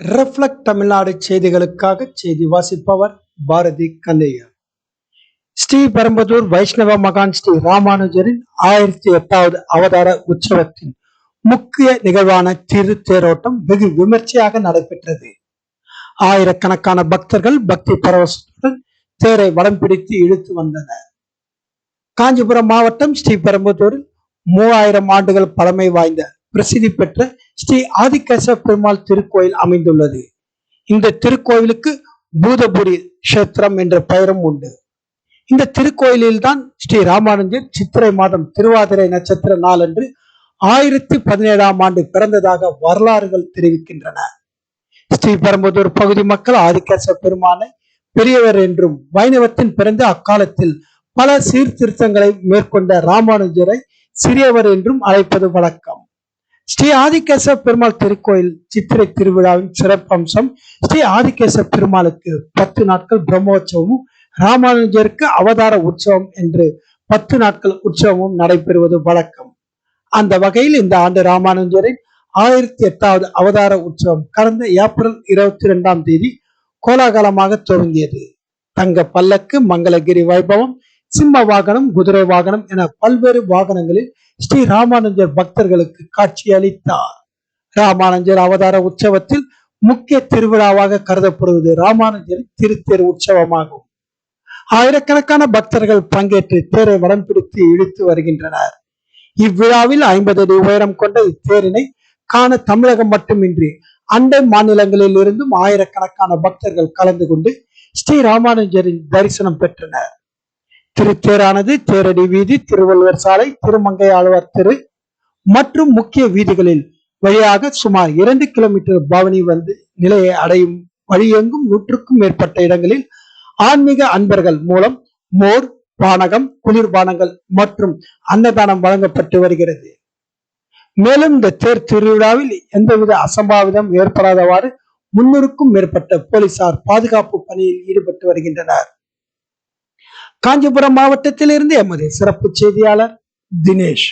Reflect Tamil Nadu செய்திகளுக்காக செய்தி வாசிப்பவர் பாரதி கந்தையா ஸ்ரீ பெரம்பதூர் வைஷ்ணவ மகான் ஸ்ரீ ராமானுஜரின் ஆயிரத்தி எட்டாவது அவதார உற்சவத்தின் முக்கிய நிகழ்வான திரு தேரோட்டம் வெகு விமர்சையாக நடைபெற்றது. ஆயிரக்கணக்கான பக்தர்கள் பக்தி பரவசத்துடன் தேரை வடம் பிடித்து இழுத்து வந்தனர். காஞ்சிபுரம் மாவட்டம் ஸ்ரீபெரும்புதூரில் மூவாயிரம் ஆண்டுகள் பழமை வாய்ந்த பிரசித்தி பெற்ற ஸ்ரீ ஆதிகேசவ பெருமாள் திருக்கோயில் அமைந்துள்ளது. இந்த திருக்கோயிலுக்கு பூதபுரி கஷேத்திரம் என்ற பெயரும் உண்டு. இந்த திருக்கோயிலில் தான் ஸ்ரீ ராமானுஜர் சித்திரை மாதம் திருவாதிரை நட்சத்திர நாளன்று ஆயிரத்தி பதினேழாம் ஆண்டு பிறந்ததாக வரலாறுகள் தெரிவிக்கின்றன. ஸ்ரீபெரும்புதூர் பகுதி மக்கள் ஆதிகேசவ பெருமானை பெரியவர் என்றும் வைணவத்தின் பிறந்த அக்காலத்தில் பல சீர்திருத்தங்களை மேற்கொண்ட ராமானுஜரை சிறியவர் என்றும் அழைப்பது வழக்கம். ஸ்ரீ ஆதிகேசவ பெருமாள் திருக்கோயில் சித்திரை திருவிழாவின் சிறப்பம்சம் ஸ்ரீ ஆதிகேசவ பெருமாளுக்கு பத்து நாட்கள் பிரம்மோற்சவமும் ராமானுஜருக்கு அவதார உற்சவம் என்று பத்து நாட்கள் உற்சவமும் நடைபெறுவது வழக்கம். அந்த வகையில் இந்த ஆண்டு ராமானுஜரின் ஆயிரத்தி எட்டாவது அவதார உற்சவம் கடந்த ஏப்ரல் இருபத்தி ரெண்டாம் தேதி கோலாகலமாக துவங்கியது. தங்க பல்லக்கு மங்களகிரி வைபவம் சிம்ம வாகனம் குதிரை வாகனம் என பல்வேறு வாகனங்களில் ஸ்ரீ ராமானுஜர் பக்தர்களுக்கு காட்சி அளித்தார். ராமானுஜர் அவதார உற்சவத்தில் முக்கிய திருவிழாவாக கருதப்படுவது ராமானுஜரின் திருத்தேர் உற்சவமாகும். ஆயிரக்கணக்கான பக்தர்கள் பங்கேற்று தேரை வடம் பிடித்து இழுத்து வருகின்றனர். இவ்விழாவில் ஐம்பது அடி உயரம் கொண்ட இத்தேரினை காண தமிழகம் மட்டுமின்றி அண்டை மாநிலங்களில் இருந்தும் ஆயிரக்கணக்கான பக்தர்கள் கலந்து கொண்டு ஸ்ரீ ராமானுஜரின் தரிசனம் பெற்றனர். திருத்தேரானது தேரடி வீதி திருவள்ளுவர் சாலை திருமங்கை ஆழ்வார் தெரு மற்றும் முக்கிய வீதிகளில் வழியாக சுமார் இரண்டு கிலோமீட்டர் பவனி வந்து நிலையை அடையும் வழியெங்கும் நூற்றுக்கும் மேற்பட்ட இடங்களில் ஆன்மீக அன்பர்கள் மூலம் மோர் பானகம் குளிர்பானங்கள் மற்றும் அன்னதானம் வழங்கப்பட்டு வருகிறது. மேலும் இந்த தேர் திருவிழாவில் எந்தவித அசம்பாவிதம் ஏற்படாதவாறு முன்னூறுக்கும் மேற்பட்ட போலீசார் பாதுகாப்பு பணியில் ஈடுபட்டு வருகின்றனர். காஞ்சிபுரம் மாவட்டத்திலிருந்து எமது சிறப்பு செய்தியாளர் தினேஷ்.